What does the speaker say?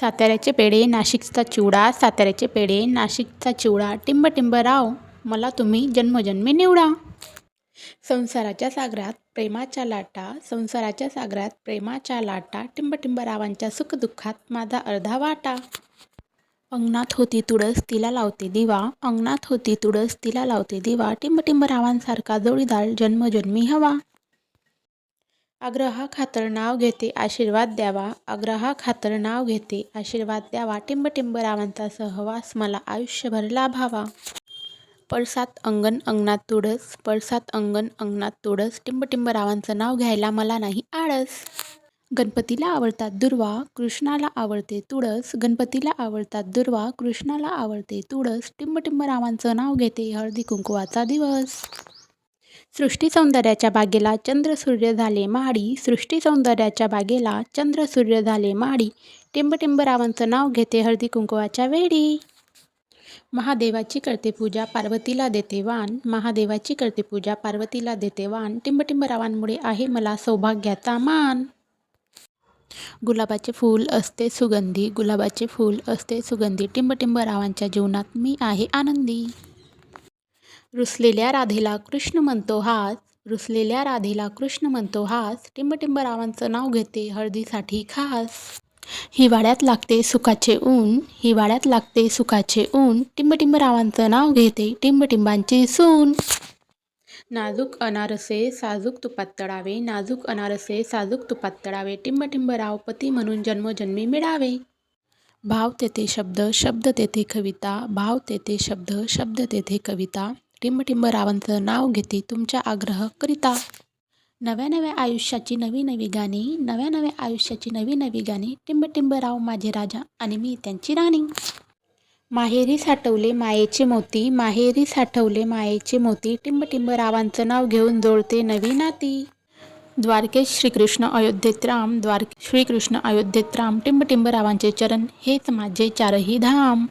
साताऱ्याचे पेढे नाशिकचा चिवडा साताऱ्याचे पेढे नाशिकचा चिवडा. टिंब टिंब राव मला तुम्ही जन्मजन्मी निवडा. संसाराच्या सागरात प्रेमाच्या लाटा संसाराच्या सागरात प्रेमाच्या लाटा टिंब टिंब रावांच्या सुखदुःखात माझा अर्धा वाटा. अंगणात होती तुळस तिला लावते दिवा. अंगणात होती तुळस तिला लावते दिवा. टिंब टिंब रावांसारखा जोडीदार जन्मजन्मी हवा. आग्रहा खातर नाव घेते आशीर्वाद द्यावा. आग्रहा खातर नाव घेते आशीर्वाद द्यावा. टिंब टिंब रावांचा सहवास मला आयुष्यभर लाभावा. पळसात अंगण अंगणात तुळस पळसात अंगण अंगणात तुळस टिंब टिंब रावांचं नाव घ्यायला मला नाही आळस. गणपतीला आवडतात दुर्वा कृष्णाला आवडते तुळस गणपतीला आवडतात दुर्वा कृष्णाला आवडते तुळस टिंब टिंब रावांचं नाव घेते हळदी कुंकवाचा दिवस. सृष्टी सौंदर्याच्या बागेला चंद्र सूर्य झाले माडी. सृष्टी सौंदर्याच्या बागेला चंद्र सूर्य झाले माडी. टिंबटिंब रावांचं नाव घेते हळदी कुंकवाच्या वेळी महादेवाची करते पूजा पार्वतीला देते वाण. महादेवाची करते पूजा पार्वतीला देते वाण. टिंबटिंब रावांमुळे आहे मला सौभाग्याचा मान. गुलाबाचे फूल असते सुगंधी. गुलाबाचे फूल असते सुगंधी. टिंबटिंब रावांच्या जीवनात मी आहे आनंदी. रुसलेल्या राधेला कृष्ण म्हणतो हास रुसलेल्या राधेला कृष्ण म्हणतो हास. टिंबटिंबरावांचं रावांचं नाव घेते हळदीसाठी खास. हिवाळ्यात लागते सुखाचे ऊन हिवाळ्यात लागते सुखाचे ऊन. टिंबटिंबरावांचं रावांचं नाव घेते टिंबटिंबांची सून. नाजूक अनारसे साजूक तुपात तळावे. नाजूक अनारसे साजूक तुपात तळावे. टिंबटिंबराव राव पती म्हणून जन्मजन्मी मिळावे. भाव तेथे शब्द शब्द तेथे कविता. भाव तेथे शब्द शब्द तेथे कविता. टिंबटिंब टिंब नाव घेते तुमच्या आग्रह करिता नव्या नव्या आयुष्याची नवी नवी गाणी नव्या नव्या आयुष्याची नवी नवी गाणी टिंबटिंब राव माझे राजा आणि मी त्यांची राणी. माहेरी साठवले मायेचे मोती माहेरी साठवले मायेचे मोती टिंबटिंब रावांचं नाव घेऊन जोडते नवी नाती. द्वारकेश श्रीकृष्ण अयोध्येत राम द्वारके श्रीकृष्ण अयोध्येत राम टिंबटिंब रावांचे चरण हेच माझे चारही धाम.